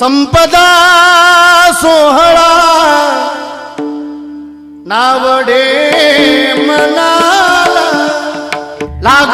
संपदा सोहळा नावडे मनाला लाग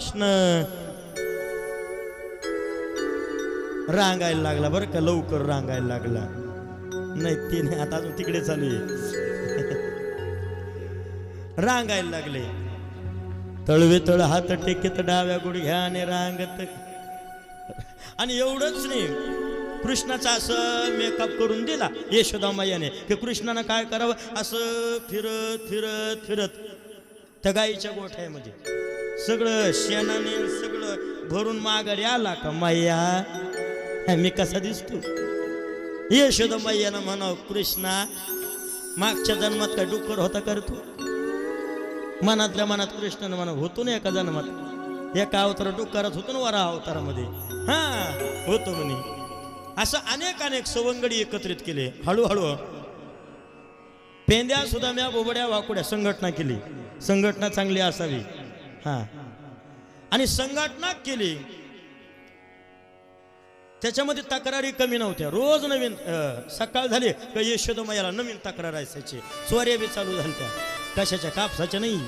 कृष्ण. रांगायला लागला बरं का लवकर रांगायला लागला. नाही ते नाही आता अजून तिकडे चालू आहे. रांगायला लागले. तळवे तळ हात टेकेत डाव्या गुडघ्याने रांगत. आणि एवढंच नाही कृष्णाचा असं मेकअप करून दिला यशोदामायाने की कृष्णानं काय करावं? असं फिरत फिरत फिरत. त्या गाईच्या गोठ्यामध्ये. सगळं शेणाने सगळं भरून माघारी आला का मैया? मी कसा दिसतो? यशोदा मैयानं म्हणाव कृष्णा मागच्या जन्मात काय डुक्कर होता करतो मनातल्या मनात कृष्णानं म्हणा होतो ना एका जन्मात. एका अवतार डुक्करात होतो ना वरा अवतारामध्ये. हा होतो म्हणे. असं अनेक अनेक सवंगडी एकत्रित केले. हळूहळू पेंद्या सुद्धा म्या बोबड्या वाकुड्या संघटना केली. संघटना चांगली असावी. हा. आणि संघटना केली. त्याच्यामध्ये तक्रारी कमी नव्हत्या. रोज नवीन अं, सकाळ झाली का यशोदमयाला नवीन तक्रार असायची. चोऱ्या बी चालू झाल्या कशाच्या? कापसाच्या नाही.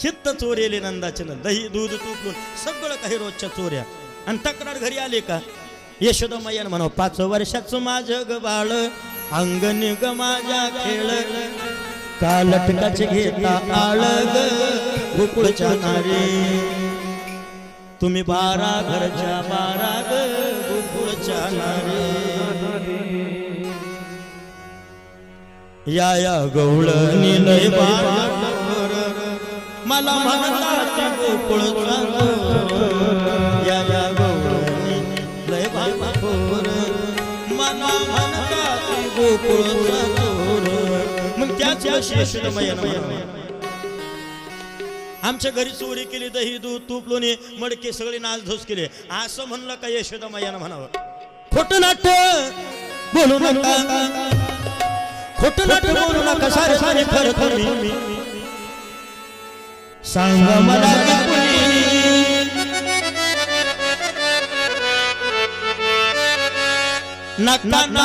चित्त चोरेले नंदाचे न दही दूध तुपलून सगळं काही रोजच्या चोऱ्या. आणि तक्रार घरी आले का? यशोदमयानं म्हणावं पाच वर्षाचं माझं ग बाळ अंग ग माझ्या खेळ. का लटकाचे घेता आळ ग गोकुळच्या नारे तुम्ही बारा घरच्या बारा गोकुळच्या नारे या या गवळ निलय बारा टपोर. मला म्हणतात गोकुळचा या या गवळ निलय बाबा टपोर. मला म्हणतात गोकुळचा गोर. मग त्याच यशोदमयानं आमच्या घरी चोरी केली दही दूध तूप लोणी मडके सगळे नाचधूस केले. असं म्हणलं का यशोदा मैयानं म्हणावं? खोट नाट बोलू नका. खोट नाट्य बोलू नका. सारे सारे खर खर सांगा मला नाक नाक ना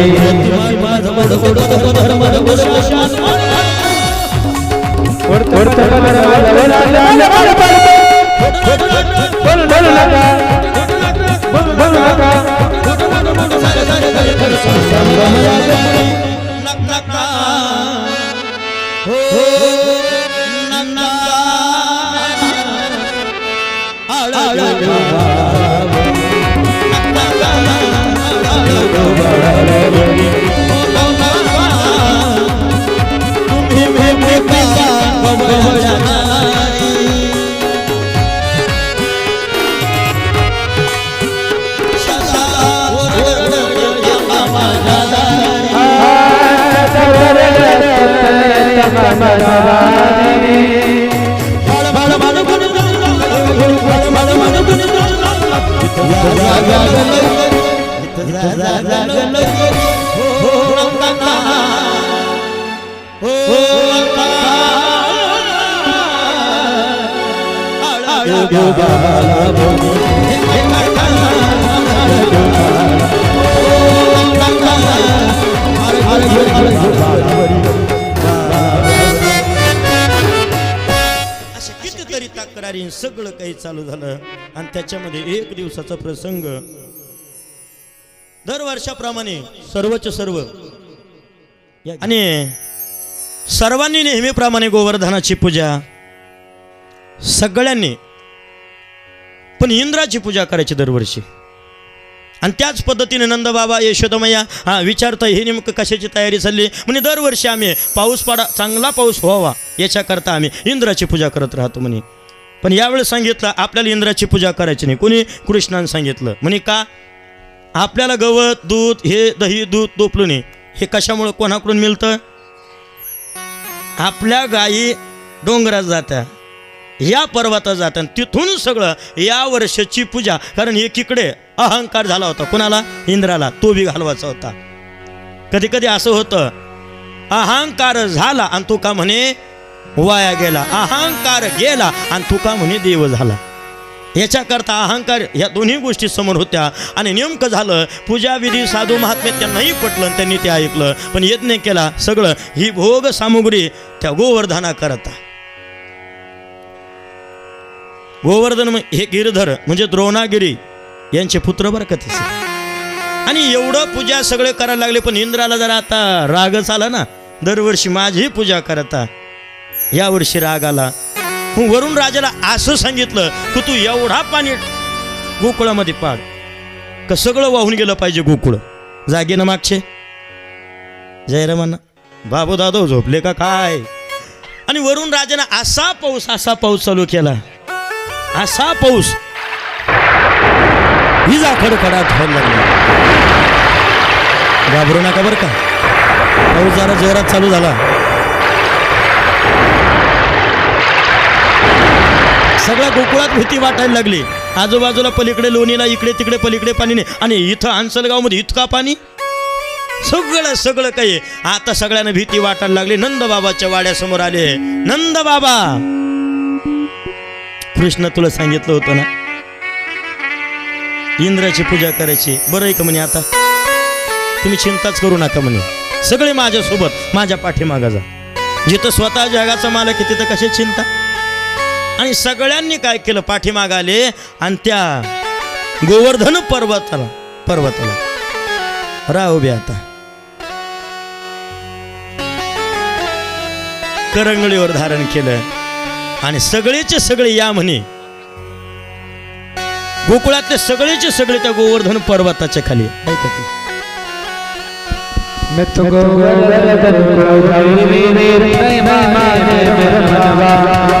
Yeah, yeah, yeah. अशा कितीतरी तक्रारी सगळं काही चालू झालं आणि त्याच्यामध्ये एक दिवसाचा प्रसंग दरवर्षाप्रमाणे सर्वच सर्व. आणि सर्वांनी नेहमीप्रमाणे गोवर्धनाची पूजा सगळ्यांनी पण इंद्राची पूजा करायची दरवर्षी. आणि त्याच पद्धतीने नंदबाबा यशोदमय्या हा विचारतं हे नेमकं कशाची तयारी चालली? म्हणजे दरवर्षी आम्ही पाऊस पाडा चांगला पाऊस व्हावा याच्याकरता आम्ही इंद्राची पूजा करत राहतो म्हणे. पण यावेळेस सांगितलं आपल्याला इंद्राची पूजा करायची नाही. कोणी? कृष्णानं सांगितलं. म्हणे का? आपल्याला गवत दूध हे दही दूध तोपलं नाही हे कशामुळं कोणाकडून मिळतं? आपल्या गायी डोंगरात जात्या. या पर्वतात जातात तिथून सगळं या वर्षाची पूजा. कारण एकीकडे अहंकार झाला होता. कोणाला? इंद्राला. तो बी घालवायचा होता. कधी कधी असं होतं अहंकार झाला आणि तू का म्हणे वाया गेला. अहंकार गेला आणि तू का म्हणे देव झाला. याच्याकरता अहंकार या दोन्ही गोष्टी समोर होत्या. आणि नेमकं झालं पूजाविधी साधू महात्मे त्यांनाही पटलं आणि त्यांनी ते ऐकलं. पण यज्ञ केला सगळं ही भोग सामुग्री त्या गोवर्धना करता गोवर्धन हे गिरधर म्हणजे द्रोणागिरी यांचे पुत्र बरं का तिचे. आणि एवढं पूजा सगळे करायला लागले पण इंद्राला जरा आता रागच आला ना. दरवर्षी माझी पूजा करता. यावर्षी राग आला. वरून राजाला असं सांगितलं की तू एवढा पाणी गोकुळामध्ये पाड. का सगळं वाहून गेलं पाहिजे गोकुळ? जागे ना मागचे. जयरामांना बाबू दादो झोपले का काय? आणि वरून राजानं असा पाऊस असा पाऊस चालू केला. असा पाऊस. विजा खडखडाट व्हायला लागला. घाबरू नका बरं का. पाऊस जरा जोरात चालू झाला. सगळ्या गोकुळात भीती वाटायला लागली. आजूबाजूला पलीकडे लोणीला इकडे तिकडे पलीकडे पाणी नाही. आणि इथं हंसलगावमध्ये इतका पाणी? सगळं सगळं काही. आता सगळ्यांना भीती वाटायला लागली. नंदबाबाच्या वाड्यासमोर आले. नंद बाबा कृष्ण तुला सांगितलं होतं ना? इंद्राची पूजा करायची. बरं आहे का म्हणे आता? तुम्ही चिंताच करू नका म्हणे. सगळे माझ्यासोबत माझ्या पाठीमागा जा. जिथं स्वतः जगाचा मालक आहे तिथं कशी चिंता? आणि सगळ्यांनी काय केलं? पाठीमाग आले आणि त्या गोवर्धन पर्वताला पर्वताला. राहू बे आता. करंगळीवर धारण केलं. आणि सगळेचे सगळे या म्हणे. गोकुळातले सगळेचे सगळे त्या गोवर्धन पर्वताच्या खाली. ऐकत मैं तो गोवर्धन माने मेरा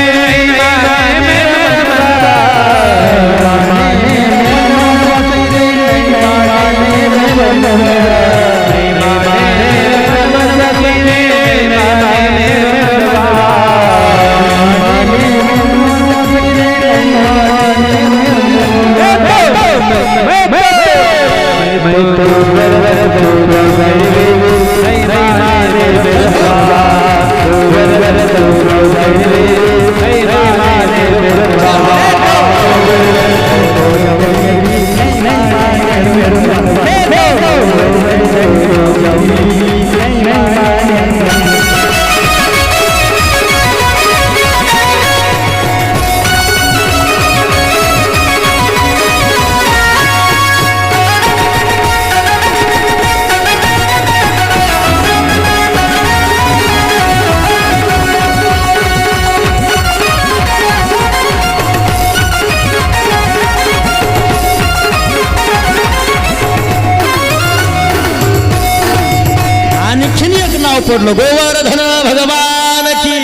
नाव पडलं. गोवर्धन भगवान की.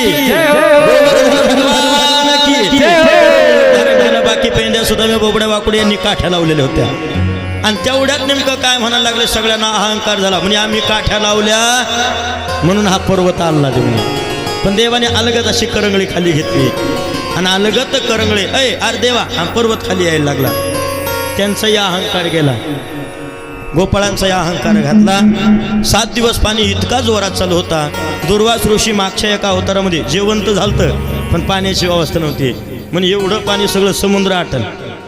गोवर्धन भगवान की. बाकी पेंड्या सुद्धा मी बोबड्या वाकुड्या यांनी काठ्या लावलेल्या होत्या. आणि तेवढ्यात नेमकं काय म्हणायला लागले सगळ्यांना अहंकार झाला. म्हणजे आम्ही काठ्या लावल्या म्हणून हा पर्वत आणला ते पण देवाने अलगत अशी करंगळी खाली घेतली. आणि अलगत करंगळे अय अरे देवा हा पर्वत खाली यायला लागला. त्यांचाही अहंकार गेला. गोपाळांचा या अहंकार घातला. सात दिवस पाणी इतका जोरात चालू होता. दुर्वास ऋषी मागच्या एका अवतारामध्ये जेवंत झालतं पण पाण्याची व्यवस्था नव्हती. म्हणजे एवढं पाणी सगळं समुद्र आटल.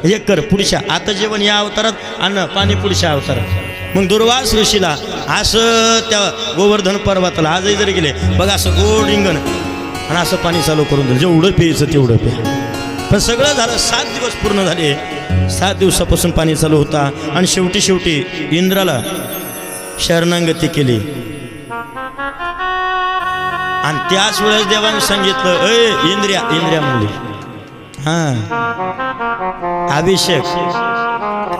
हे कर पुढच्या आता जेवण या अवतारात आणि पाणी पुढच्या अवतारात. मग दुर्वास ऋषीला असं त्या गोवर्धन पर्वताला आजही जरी गेले बघा असं गोड रिंगण आणि असं पाणी चालू करून दिलं. जेवढं प्यायचं तेवढं पे पण सगळं झालं सात दिवस पूर्ण झाले. सात दिवसापासून पाणी चालू होता आणि शेवटी शेवटी इंद्राला शरणांगती केली. आणि त्याच वेळेस देवाने सांगितलं अय इंद्रिया इंद्रिया म्हणली हा. अभिषेक.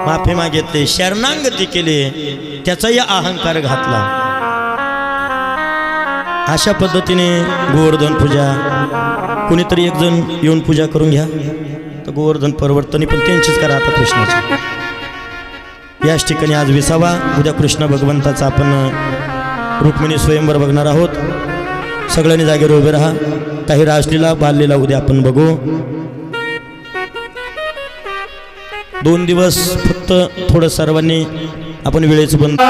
माफी मागितली शरणांगती केली त्याचाही अहंकार घातला. अशा पद्धतीने गोवर्धन पूजा. कुणीतरी एक जण येऊन पूजा करून घ्या. तर गोवर्धन परवर्तनी पण त्यांचीच करा आता कृष्णाची याच ठिकाणी आज विसावा उद्या कृष्ण भगवंताचा आपण रुक्मिणी स्वयंवर बघणार आहोत सगळ्यांनी जागेवर उभे राहा काही रासलीला बाललीला उद्या आपण बघू दोन दिवस फक्त थोडं सर्वांनी आपण वेळेच बंद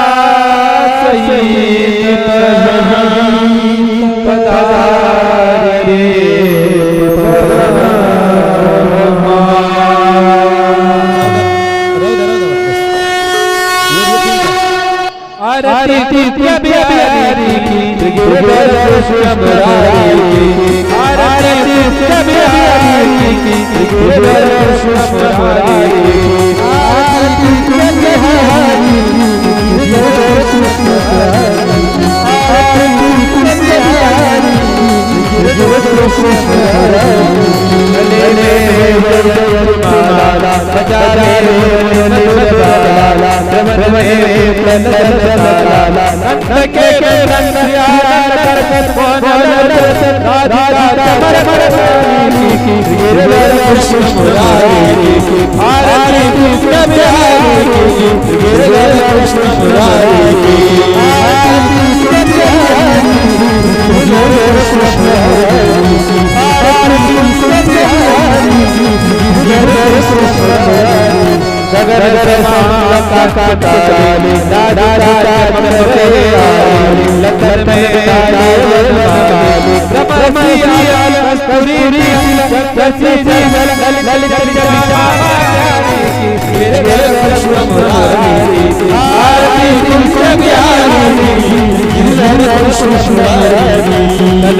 आरती प्यारी की गिरधर सुमरारी की आरती प्यारी की गिरधर सुमरारी की आरती प्यारी की गिरधर सुमरारी आरती प्यारी की गिरधर सुमरारी ले ले माला सजा रे बाला रमण में प्रणतलाला कृष्ण मुरारी की आरती कृष्ण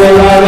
गोपाल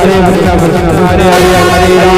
कृष्ण भगवान की जय. भागवत महाराज